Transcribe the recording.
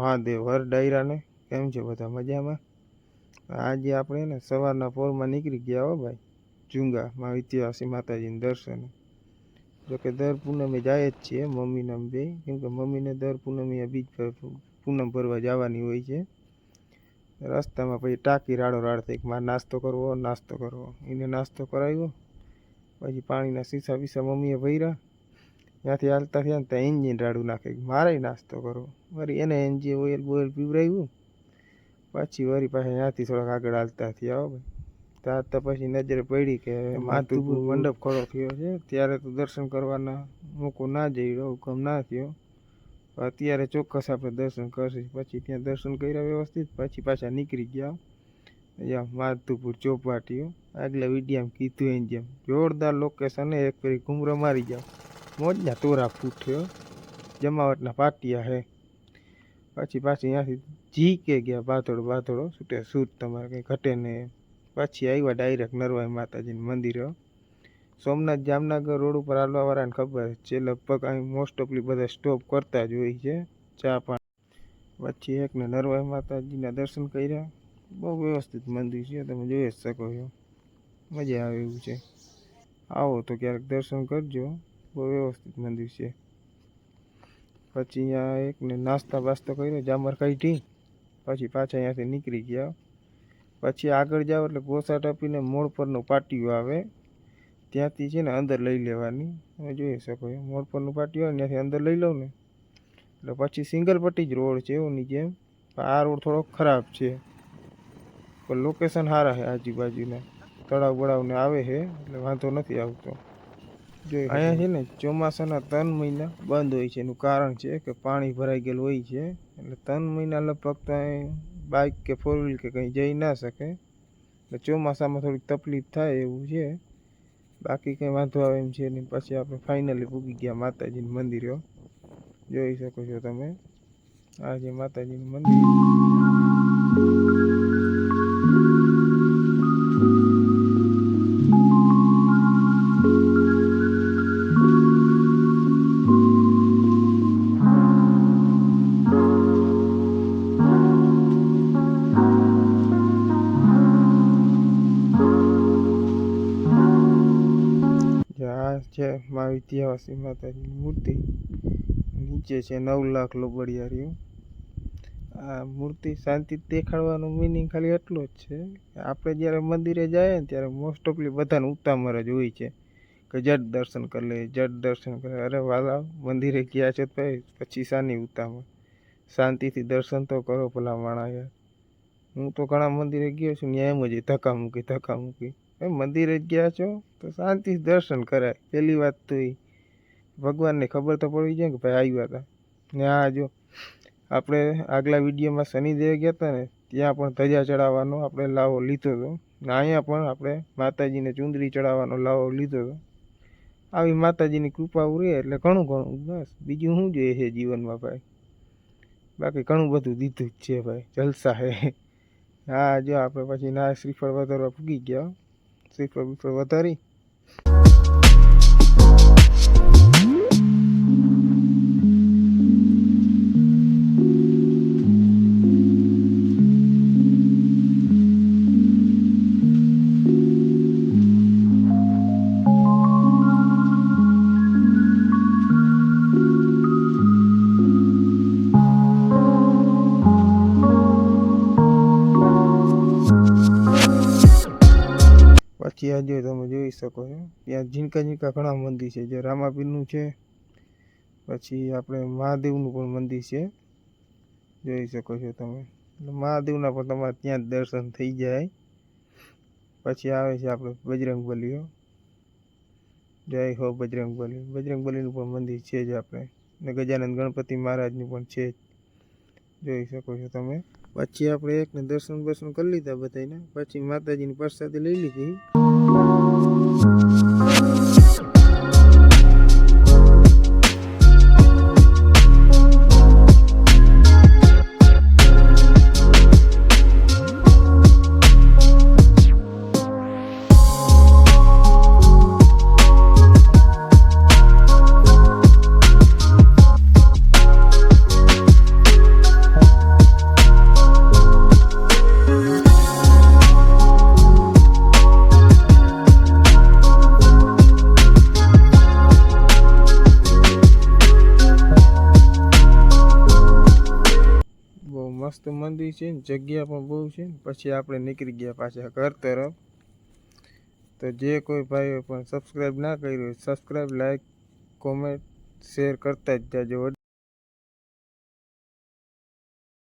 મહાદેવ હર ડાયરાને. કેમ છે બધા મજામાં? આજે આપણે ને સવારના પોરમાં નીકળી ગયા હો ભાઈ જુંગા માં ઇતિહાસી માતાજીના દર્શને. જોકે દર પૂનમે જાય જ છીએ મમ્મીને બે. કેમ કે મમ્મીને દર પૂનમે બીજ પૂનમ ભરવા જવાની હોય છે. રસ્તામાં પછી ટાંકી રાડો રાડ થઈ મારે નાસ્તો કરવો નાસ્તો કરવો. એને નાસ્તો કરાવ્યો. પછી પાણીના સીસા બીસા મમ્મીએ ભર્યા. ત્યાંથી હાલતા થયા ત્યાં એન્જિન રાડું નાખે. મારે નાસ્તો કરો વળી એને એન્જિન ઓઇલ બોઇલ પીવડાવ્યું. પછી વળી પાછા ત્યાંથી થોડાક આગળ હાલતા થયા હો ભાઈ. ત્યાં તો પછી નજરે પડી કે માધુપુર મંડપ ખડો થયો છે. ત્યારે તો દર્શન કરવાના મોકો ના જઈ રહ્યો હુકમ ના થયો. અત્યારે ચોક્કસ આપણે દર્શન કરશું. પછી ત્યાં દર્શન કર્યા વ્યવસ્થિત પછી પાછા નીકળી ગયા. અહીંયા માધુપુર ચોપાટીઓ. આગલા વિડીયામાં કીધું એમ જેમ. જોરદાર લોકેશન એક ફરી ઘૂમરો મારી જાવ મોજના તોરા ફૂટ્યો. જમાવટના પાટિયા હે. પછી પાછી ત્યાંથી જી કે ગયા, બાથોડો બાથોડો. છૂટે છૂટ તમારે કંઈ ઘટે ને? પછી આવ્યા ડાયરેક્ટ નરવાઈ માતાજીનું મંદિર. સોમનાથ જામનગર રોડ ઉપર હાલવાવાળાને ખબર છે, લગભગ અહીં મોસ્ટ ઓફલી બધા સ્ટોપ કરતા જ હોય છે. ચા પાણી. પછી એકને નરવાઈ માતાજીના દર્શન કર્યા. બહુ વ્યવસ્થિત મંદિર છે, તમે જોઈ જ શકો છો. મજા આવે એવું છે. આવો તો ક્યારેક દર્શન કરજો. બહુ વ્યવસ્થિત મંદિર છે. પછી અહીંયા એકને નાસ્તા બાસ્તો કર્યો, જામર કાઢી પછી પાછા અહીંયાથી નીકળી ગયા. પછી આગળ જાઓ એટલે ગોસા ટપીને મોડ પરનું પાટિયું આવે. ત્યાંથી છે ને અંદર લઈ લેવાની. તમે જોઈ શકો છો, મોડ પરનું પાટિયું આવે ત્યાંથી અંદર લઈ લઉં ને. એટલે પછી સિંગલ પટ્ટી જ રોડ છે એની જેમ. આ રોડ થોડોક ખરાબ છે. પણ લોકેશન સારા છે આજુબાજુના. તળાવ બળાવને આવે છે, એટલે વાંધો નથી આવતો. અહીંયા છે ને ચોમાસાના ત્રણ મહિના બંધ હોય છે. એનું કારણ છે કે પાણી ભરાઈ ગયેલું હોય છે. એટલે ત્રણ મહિના લગભગ તો બાઇક કે ફોર વ્હીલ કે કંઈ જઈ ના શકે. એટલે ચોમાસામાં થોડીક તકલીફ થાય એવું છે. બાકી કંઈ વાંધો આવે એમ છે નહીં. પછી આપણે ફાઇનલી પૂગી ગયા માતાજીનું મંદિર જોઈ શકો છો તમે. આ જે માતાજીનું મંદિર. છે મા વિદ્યાવાસી માતાજીની મૂર્તિ નીચે છે, નવ લાખ લોબડિયારીઓ આ મૂર્તિ શાંતિ દેખાડવાનો મિનિંગ ખાલી એટલો જ છે આપણે જ્યારે મંદિરે જઈએ ને ત્યારે મોસ્ટ ઓફલી બધાને ઉતામર જ હોય છે કે જટ દર્શન કરી લે, જટ દર્શન કરે. અરે વાલા, મંદિરે ગયા છે તો પછી શાની ઉતામર શાંતિથી દર્શન તો કરો ભલા માણા યાર. હું તો ઘણા મંદિરે ગયો છું, ત્યાં એમ જ ધક્કા મૂકી ધક્કા મૂકી. મંદિરે જ ગયા છો? તો શાંતિથી દર્શન કરાય. પહેલી વાત તો એ. ભગવાનને ખબર તો પડવી જોઈએ કે ભાઈ આવ્યા હતા. ને આ જો, આપણે આગલા વિડીયોમાં શનિદેવ ગયા હતા ને, ત્યાં પણ ધજા ચડાવવાનો આપણે લાવો લીધો હતો. ને અહીંયા પણ આપણે માતાજીને ચુંદરી ચડાવવાનો લાવો લીધો હતો. આવી માતાજીની કૃપા રહે એટલે ઘણું ઘણું, બસ. બીજું શું જોઈએ છે જીવનમાં ભાઈ? બાકી ઘણું બધું દીધું જ છે ભાઈ. જલસા હે. હા, જો આપણે પછી ના શ્રીફળ વધારવા પૂગી ગયા. શ્રીફળ બીફળ વધારી આ જો તમે જોઈ શકો છો. ત્યાં ઝીણકા ઝીણકા ઘણા મંદિર છે. જે રામાપીરનું છે. પછી આપણે મહાદેવનું પણ મંદિર છે. જોઈ શકો છો તમે. એટલે મહાદેવના પણ તમારે ત્યાં જ દર્શન થઈ જાય. પછી આવે છે આપણે બજરંગ બલીઓ. જય હો બજરંગ બલી બજરંગ બલીનું પણ મંદિર છે જ આપણે. ને ગજાનંદ ગણપતિ મહારાજનું પણ છે જ. જોઈ શકો છો તમે. પછી આપણે એકને દર્શન બર્શન કરી લીધા બધાને પછી માતાજીની પ્રસાદી લઈ લીધી. મંદિર છે ને, જગ્યા પણ બહુ છે પછી આપણે નીકળી ગયા પાછા ઘર તરફ. તો જે કોઈ ભાઈઓ પણ સબસ્ક્રાઈબ ના કર્યું હોય સબસ્ક્રાઈબ લાઈક કોમેન્ટ શેર કરતા જ જાજો.